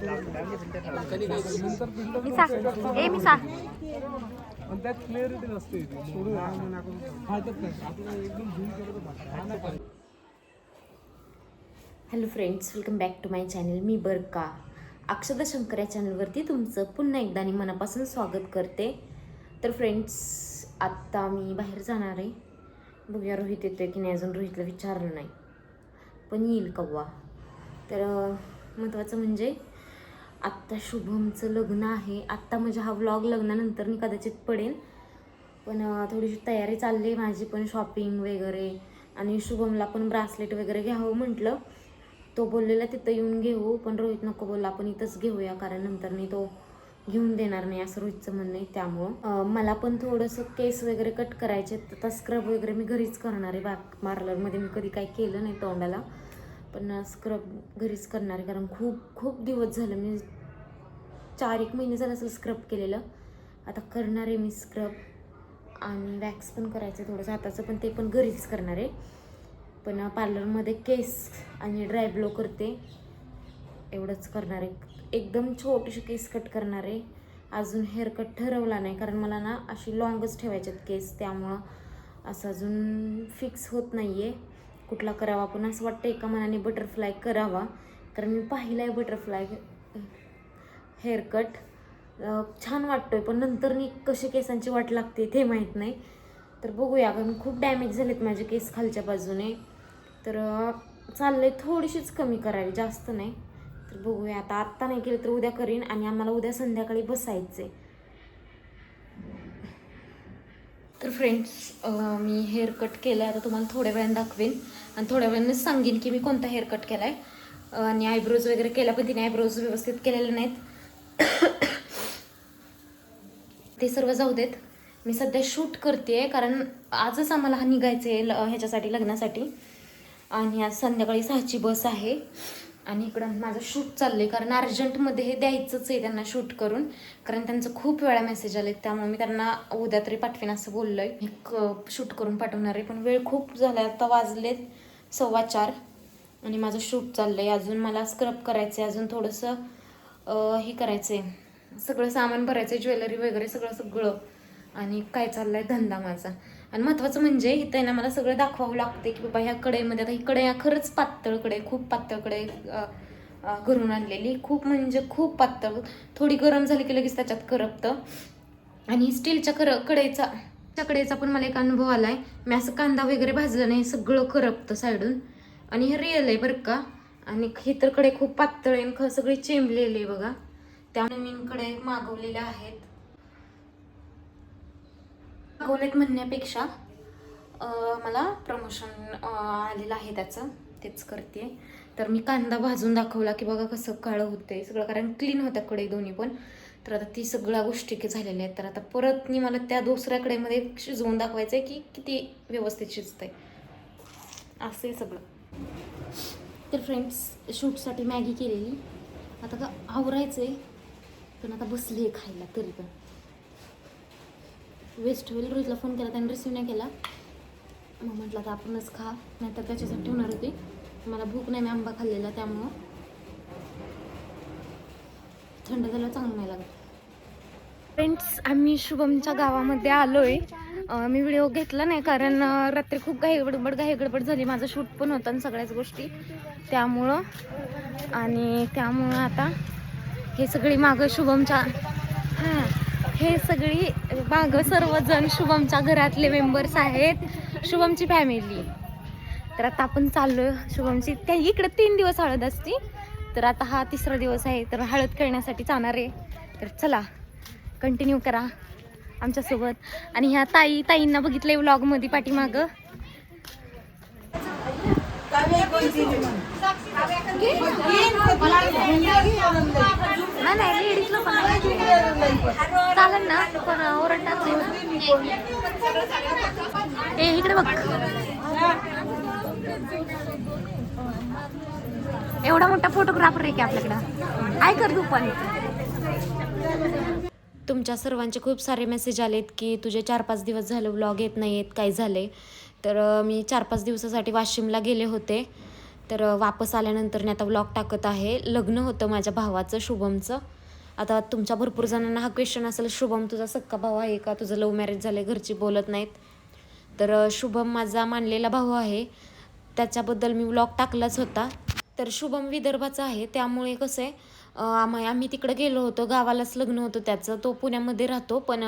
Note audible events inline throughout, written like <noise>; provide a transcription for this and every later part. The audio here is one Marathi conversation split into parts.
ए त्यात क्लिअरिटी नसते सोडून एकदम. हा. Hello friends welcome back to my channel मी बरका. अक्षदा शंकर या चॅनलवरती तुमचं पुन्हा एकदा आणि मनापासून स्वागत करते. तर फ्रेंड्स आत्ता मी बाहेर जाणार आहे. बघूया रोहित येतोय की नाही अजून. रोहितला विचारलं नाही. पण येईल कव्वा. तर महत्त्वाचं म्हणजे आत्ता शुभमचं लग्न आहे. आत्ता म्हणजे हा व्लॉग लग्नानंतर मी कदाचित पडेल पण थोडीशी तयारी चालली आहे माझी पण शॉपिंग वगैरे आणि शुभमला पण ब्रासलेट वगैरे घ्यावं म्हटलं. तो बोललेला तिथं येऊन घेऊ पण रोहित नको बोलला आपण इथंच घेऊया कारण नंतर मी तो घेऊन देणार नाही असं रोहितचं म्हणणं आहे त्यामुळं. मला पण थोडंसं केस वगैरे कट करायचे तर स्क्रब वगैरे मी घरीच करणार आहे. बाग पार्लरमध्ये मी कधी काही केलं नाही तोंडाला. पण स्क्रब घरीच करणार आहे. कारण खूप खूप दिवस झालं मी चार एक महिने झालं असं स्क्रब केलेलं. आता करणार आहे मी स्क्रब आणि वॅक्स पण करायचं थोडंसं. हाताचं पण ते पण घरीच करणार आहे. पण पार्लरमध्ये केस आणि ड्राय ब्लो करते. एवढंच करणार आहे. एकदम छोटेसे केस कट करणार आहे. अजून हेअर कट ठरवला नाही. कारण मला ना अशी लॉंगच ठेवायच्यात केस त्यामुळं असं अजून फिक्स होत नाही आहे कुठला करावा? पण असं वाटतं एका मनाने बटरफ्लाय करावा. कारण मी पाहिला आहे बटरफ्लाय हेअरकट छान वाटतोय पण नंतर नी कशी केसांची वाट लागते ते माहीत नाही. तर बघूया कारण खूप डॅमेज झालेत माझे केस खालच्या बाजूने. तर चाललं चाललंय थोडीशीच कमी करावी जास्त नाही. तर बघूया आता आत्ता नाही केलं तर उद्या करीन आणि आम्हाला उद्या संध्याकाळी बसायचं आहे तर फ्रेंड्स मी हेअर कट केलं आहे आता तुम्हाला थोड्या वेळाने दाखवेन. आणि थोड्या वेळाने सांगेन की मी कोणता हेअर कट केला आहे आणि आयब्रोज वगैरे केला पण तिने आयब्रोज व्यवस्थित केलेले नाहीत. <coughs> ते सर्व जाऊ देत. मी सध्या शूट करते कारण आजच आम्हाला हा निघायचं आहे ल ह्याच्यासाठी लग्नासाठी. आणि आज संध्याकाळी सहाची बस आहे. आणि इकडं माझं शूट चाललं आहे कारण अर्जंटमध्ये हे द्यायचंच आहे त्यांना शूट करून. कारण त्यांचं खूप वेळा मेसेज आले त्यामुळे मी त्यांना उद्या तरी पाठवेन असं बोललो आहे एक शूट करून पाठवणार आहे पण वेळ खूप झाला आता वाजलेत सव्वा चार. आणि माझं शूट चाललं आहे अजून मला स्क्रब करायचं आहे अजून थोडंसं हे करायचं आहे सगळं सामान भरायचं आहे ज्वेलरी वगैरे सगळं सगळं. आणि काय चाललं आहे धंदा माझा. आणि महत्त्वाचं म्हणजे इथं आहे ना मला सगळं दाखवावं लागते की बाबा ह्या कडईमध्ये आता ही कडया खरंच पातळकडे खूप पातळकडे घरून आणलेली. खूप म्हणजे खूप पातळ. थोडी गरम झाली की लगेच त्याच्यात करपतं. आणि स्टीलच्या कर कढईचा त्या कडेचा पण मला एक अनुभव आलाय. मी असं कांदा वगैरे भाजलं नाही सगळं करपतं साईडून. आणि हे रिअल आहे बरं का. आणि हे तर कडे खूप पातळ आहे आणि चेंबलेली आहे बघा. त्या नवीन कडे मागवलेल्या आहेत. मागवलेत म्हणण्यापेक्षा मला प्रमोशन आलेलं आहे त्याचं. तेच करते तर मी कांदा भाजून दाखवला की बघा कसं काळं होतंय. सगळं कारण क्लीन होत्या कडे दोन्ही पण. तर आता ती सगळ्या गोष्टी की झालेल्या आहेत. तर आता परत मी मला त्या दुसऱ्या कडेमध्ये शिजवून दाखवायचं आहे की किती व्यवस्थित शिजतंय. असं आहे सगळं. तर फ्रेंड्स शूटसाठी मॅगी केलेली. आता का आवरायचं आहे पण आता बसली आहे खायला तरी पण. वेस्ट होईल. रोहितला फोन केला त्याने रिसीव नाही केला. मग म्हटलं आता आपणच खा नाही तर त्याच्यासाठी ठेवणार होती. मला भूक नाही मी आंबा खाल्लेला त्यामुळं. थंड झालं चांगलं नाही लागत. फ्रेंड्स आम्ही शुभमच्या गावामध्ये आलोय. आहे मी व्हिडिओ घेतला नाही कारण रात्री खूप घाई गडबड घाई गडबड झाली. माझं शूट पण होतं आणि सगळ्याच गोष्टी. त्यामुळं आणि त्यामुळं आता हे सगळी मागं शुभमच्या हां. हे सगळी मागं सर्वजण शुभमच्या घरातले मेंबर्स आहेत शुभमची फॅमिली तर आता आपण चाललोय शुभमची. त्या इकडे तीन दिवस हळद असती तर आता हा तिसरा दिवस आहे तर हळद खेळण्यासाठी जाणार आहे. तर चला कंटिन्यू करा आमच्यासोबत. आणि ह्या ताई ताईंना बघितलंय व्लॉगमध्ये पाठीमागं. नाही नाही लेडीज लोक चालेल ना पण ओरडतात ए इकडे बघ एवढा मोठा फोटोग्राफर आहे की आपल्याकडं काय कर तू पण तुमच्या सर्वांचे खूप सारे मेसेज आलेत की तुझे चार पाच दिवस झाले व्लॉग येत नाही आहेत काय झाले. तर मी चार पाच दिवसासाठी वाशिमला गेले होते. तर वापस आल्यानंतर मी आता व्लॉग टाकत आहे. लग्न होतं माझ्या भावाचं शुभमचं. आता तुमच्या भरपूर जणांना हा क्वेश्चन असेल शुभम तुझा सक्का भाऊ आहे का? तुझं लव्ह मॅरेज झालं घरची बोलत नाहीत. तर शुभम माझा मानलेला भाऊ आहे. त्याच्याबद्दल मी व्लॉग टाकलाच होता. तर शुभम विदर्भाचा आहे. त्यामुळे कसं आहे आम्ही आम्हा आम्ही तिकडं गेलो होतो. गावालाच लग्न होतं त्याचं. तो पुण्यामध्ये राहतो पण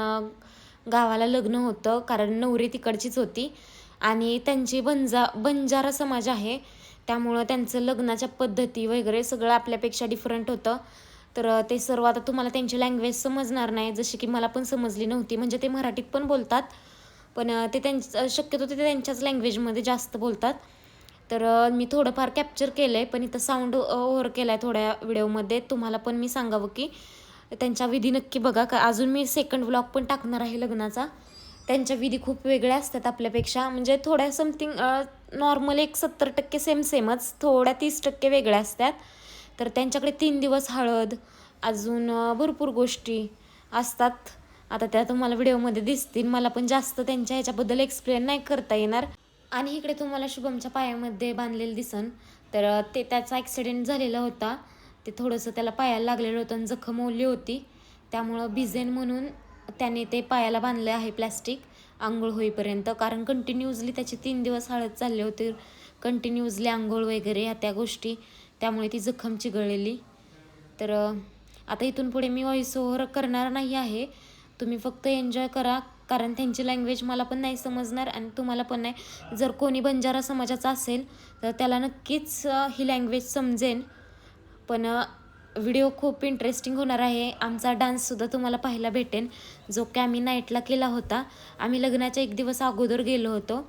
गावाला लग्न होतं. कारण नवरी तिकडचीच होती. आणि त्यांची बंजा बंजारा समाज आहे. त्यामुळं त्यांचं लग्नाच्या पद्धती वगैरे सगळं आपल्यापेक्षा डिफरंट होतं. तर ते सर्व आता तुम्हाला त्यांची लँग्वेज समजणार नाही जशी की मला पण समजली नव्हती. म्हणजे ते मराठीत पण बोलतात पण ते त्यांच शक्यतो ते त्यांच्याच लँग्वेजमध्ये जास्त बोलतात. तर मी थोडंफार कॅप्चर केलं आहे पण इथं साऊंड ओव्हर केला आहे थोड्या व्हिडिओमध्ये तुम्हाला पण मी सांगावं की त्यांच्या विधी नक्की बघा. का अजून मी सेकंड व्लॉग पण टाकणार आहे लग्नाचा. त्यांच्या विधी खूप वेगळ्या असतात आपल्यापेक्षा. म्हणजे थोड्या समथिंग नॉर्मल एक सत्तर टक्के सेम सेमच थोड्या तीस टक्के वेगळ्या असतात. तर त्यांच्याकडे तीन दिवस हळद अजून भरपूर गोष्टी असतात. आता त्या तुम्हाला व्हिडिओमध्ये दिसतील. मला पण जास्त त्यांच्या ह्याच्याबद्दल एक्सप्लेन नाही करता येणार. आणि इकडे तुम्हाला शुभमच्या पायामध्ये बांधलेलं दिसन. तर ते त्याचा ॲक्सिडेंट झालेला होता. ते थोडंसं त्याला पायाला लागलेलं होतं आणि जखम ओली होती. त्यामुळं बिझेन म्हणून त्याने ते पायाला बांधले आहे प्लॅस्टिक आंघोळ होईपर्यंत. कारण कंटिन्युअसली त्याचे तीन दिवस हळद चालले होते. कंटिन्युअसली आंघोळ वगैरे ह्या त्या गोष्टी. त्यामुळे ती जखम चिघळलेली तर आता इथून पुढे मी व्हॉइस ओव्हर करणार नाही आहे. तुम्ही फक्त एन्जॉय करा. कारण त्यांची लँग्वेज मला पण नाही समजणार आणि तुम्हाला पण नाही. जर कोणी बंजारा समाजाचा असेल तर त्याला नक्कीच ही लँग्वेज समजेन. पण व्हिडिओ खूप इंटरेस्टिंग होणार आहे. आमचा डान्ससुद्धा तुम्हाला पाहायला भेटेन जो की आम्ही नाईटला केला होता. आम्ही लग्नाच्या एक दिवस अगोदर गेलो होतो.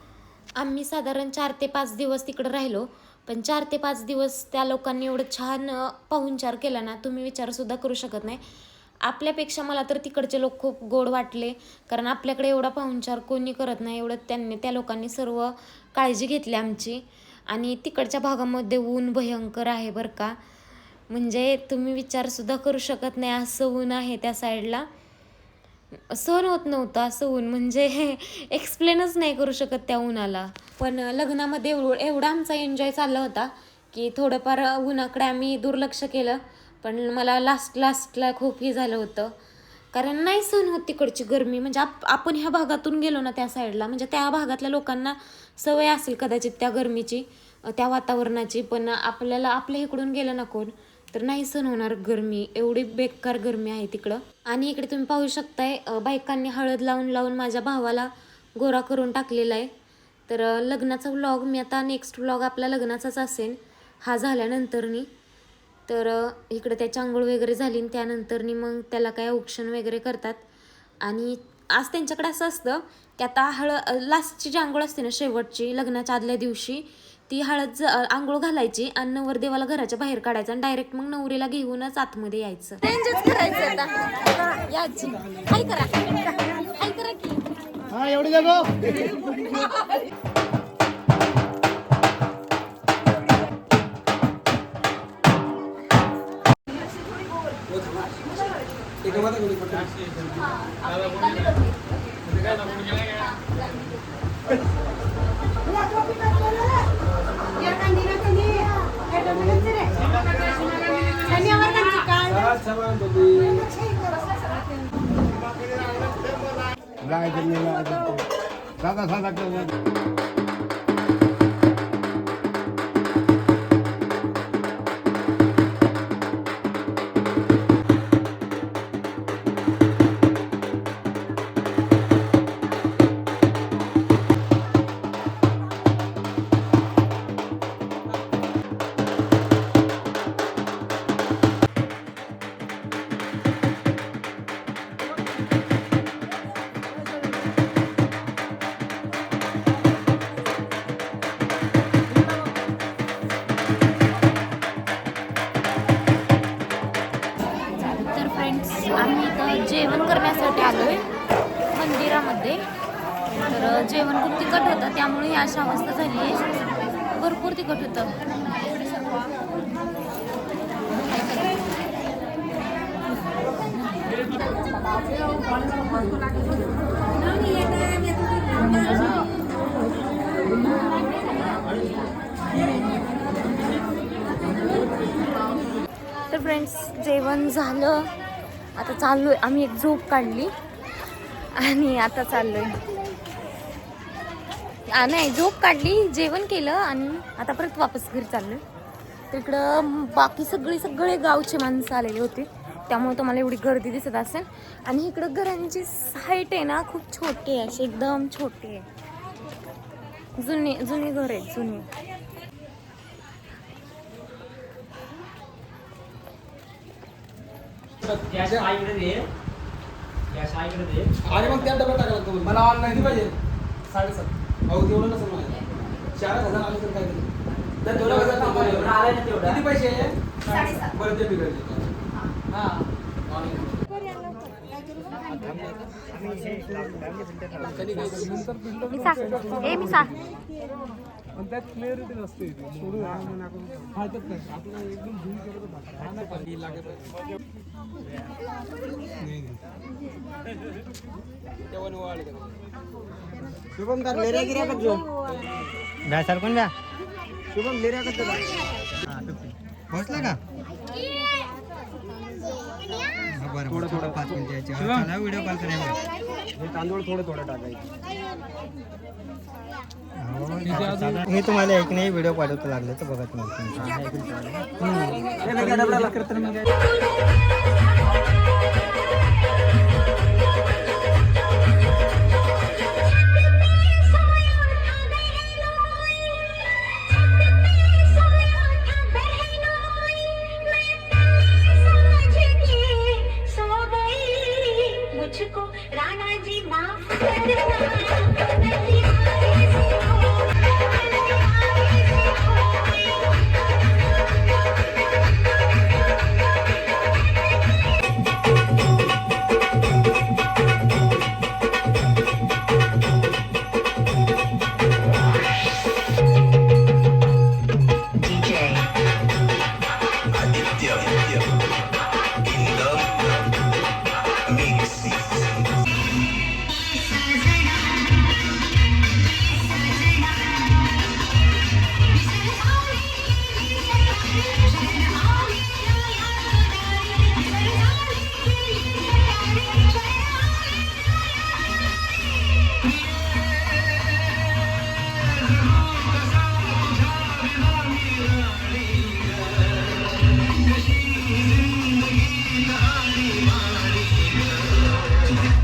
आम्ही साधारण चार ते पाच दिवस तिकडं राहिलो. पण चार ते पाच दिवस त्या लोकांनी एवढं छान पाहुणचार केला ना तुम्ही विचारसुद्धा करू शकत नाही. आपल्यापेक्षा मला तर तिकडचे लोक खूप गोड वाटले. कारण आपल्याकडे एवढा पाहुणचार कोणी करत नाही. एवढं त्यांनी त्या लोकांनी सर्व काळजी घेतली आमची. आणि तिकडच्या भागामध्ये ऊन भयंकर आहे बरं का. म्हणजे तुम्ही विचारसुद्धा करू शकत नाही असं ऊन आहे त्या साईडला. सहन होत नव्हतं असं ऊन म्हणजे <laughs> एक्सप्लेनच नाही करू शकत त्या उन्हाला. पण लग्नामध्ये एवढं एवढा आमचा एन्जॉय चालला होता की थोडंफार उन्हाकडे आम्ही दुर्लक्ष केलं. पण मला लास्ट लास्टला खूप हे झालं होतं. कारण नाही सहन होत तिकडची गरमी. म्हणजे आप आपण ह्या भागातून गेलो ना त्या साईडला म्हणजे त्या भागातल्या लोकांना सवय असेल कदाचित त्या गरमीची त्या वातावरणाची. पण आपल्याला आपल्या इकडून गेलं ना कोण तर नाही सण होणार गरमी. एवढी बेकार गरमी आहे तिकडं. आणि इकडे तुम्ही पाहू शकताय बायकांनी हळद लावून लावून माझ्या भावाला गोरा करून टाकलेला आहे. तर लग्नाचा व्लॉग मी आता नेक्स्ट व्लॉग आपला लग्नाचाच असेल हा झाल्यानंतरनी. तर इकडं त्याची आंघोळ वगैरे झाली त्यानंतरनी मग त्याला काय औक्षण वगैरे करतात. आणि आज त्यांच्याकडे असं असतं की आता हळ लास्टची जी आंघोळ असते ना शेवटची लग्नाच्या आदल्या दिवशी ती हळद ज- आंघोळ घालायची आणि नवरदेवाला घराच्या बाहेर काढायचं आणि डायरेक्ट मग नवरीला घेऊनच आतमध्ये यायचं. हा एवढी जागो साधा साधा कर तर फ्रेंड्स आम्ही इथं जेवण करण्यासाठी आलो आहे मंदिरामध्ये. तर जेवण खूप तिखट होतं त्यामुळे ही अशा अवस्था झाली आहे. भरपूर तिखट होतं. तर फ्रेंड्स जेवण झालं. आता चाललोय. आम्ही एक झोप काढली. आणि आता चाललोय. आहे नाही झोप काढली जेवण केलं आणि आता परत वापस घरी चाललोय. तिकडं बाकी सगळे सगळे गावचे माणसं आलेले होते. त्यामुळे तुम्हाला एवढी गर्दी दिसत असेल. आणि इकडं घरांची हाईट आहे ना खूप छोटी आहे. अशी एकदम छोटी आहे. जुने जुने घर आहेत जुने. आणि मग त्या डब्यात टाकायला लागतो. मला ऑनलाईन पाहिजे. साडेसात. अहो तेवढं नसेल माझ्या. चार हजार आले तर काय तरी. तर तेवढं कसं थांबवायचं? किती पैसे बरं ते बिघडले. हा. मी सा ए मी सा पण त्यात क्लिअरिटी नसते इथे. सोडून नाही. एकदम झूम केलं तर? शुभम का लेऱ्या गिऱ्या का जो? द्या शुभम लेऱ्या का तुला पोहोचला का? बरं थोडं थोडं पाच मिनिटं यायचे चला व्हिडिओ कॉल करायला हे तांदूळ थोडे थोडे टाकायचे. मी तुम्हाला एक नाही व्हिडिओ पाठवतो लागले तर बघा तुम्ही Thank you.